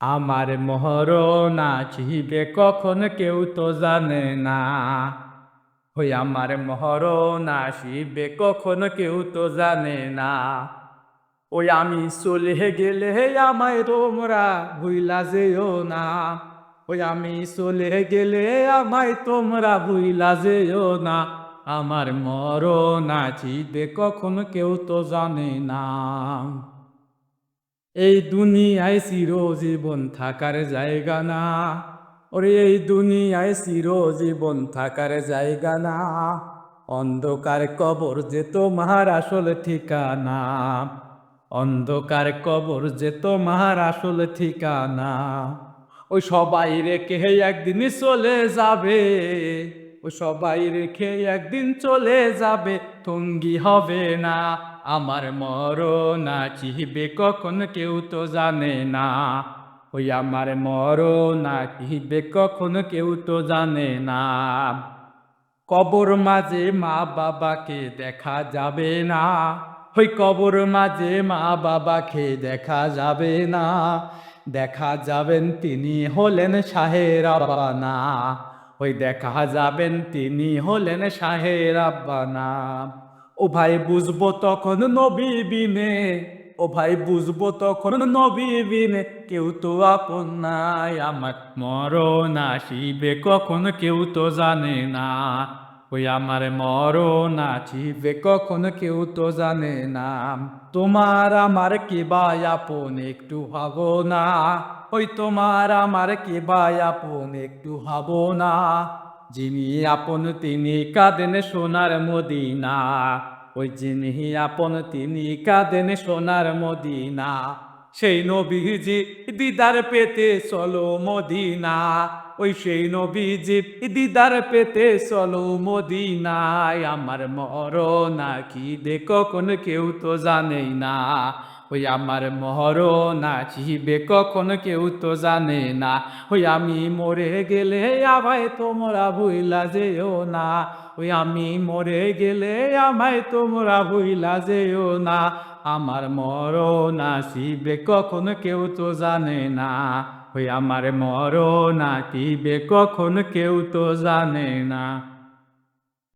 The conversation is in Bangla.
আমার মহরণ আসিবে কখন কেউ তো জানে না। ওই আমার মহরণ আসিবে কখন কেউ তো জানে না। ওই আমি চলে গেলে হে আমায় তোমরা ভুইলা যেও না। ওই আমি চলে গেলে আমায় তোমরা ভুইলা যেও না। আমার মরণ আসিবে কখন কেউ তো জানে না। এই দুনিয়ায় চিরজীবন থাকার জায়গা না। ওরে এই দুনিয়ায় চিরজীবন থাকার জায়গা না। অন্ধকার কবর যে তোমার আসল ঠিকানা। অন্ধকার কবর যে তোমার আসল ঠিকানা। ওই সবাই রেখে একদিন চলে যাবে। ওই সবাই রেখে একদিন চলে যাবে তঙ্গি হবে না। আমার মরণ চিহবে কখন কেউ তো জানে না। ওই আমার মরণ চিহবে কখন কেউ তো জানে না। কবর মাঝে মা বাবাকে দেখা যাবে না। ওই কবর মাঝে মা বাবাকে দেখা যাবে না। দেখা যাবেন তিনি হলেন শাহের আব্বানা। ওই দেখা যাবেন তিনি হলেন শাহের আব্বানা। ও ভাই বুঝব তখন নবী বিনে, ও ভাই বুঝব তখন নবী বিনে, কেউ তো আপন নাই, আমার মরণ আসিবে কখন কেউ তো জানে না। ওই আমার মরণ আসিবে কখন কেউ তো জানে না। তোমার আমার কি বাই আপন একটু হব না, ওই তোমার আমার কি বাই আপন একটু হব না। যিনি আপন তিনি কাঁদেন সোনার মদিনা ওই যিনি আপন তিনি কাঁদেন সোনার মদিনা সেই নবীজি দিদার পেতে চলো মদিনা। ওই সেই নবীজি দিদার পেতে চলো মদিনায়। আমার মরণ কি দে কখন কেউ তো জানেই না। ওই আমার মহরণ আসিবে কখন কেউ তো জানে না। ওই আমি মরে গেলে আমায় তোমরা ভুইলা যেও না। ওই আমি মরে গেলে আমায় তোমরা ভুইলা যেও না। আমার মরণ আসিবে কখন কেউ তো জানে না। ওই আমার মরণ আসিবে কখন কেউ তো জানে না।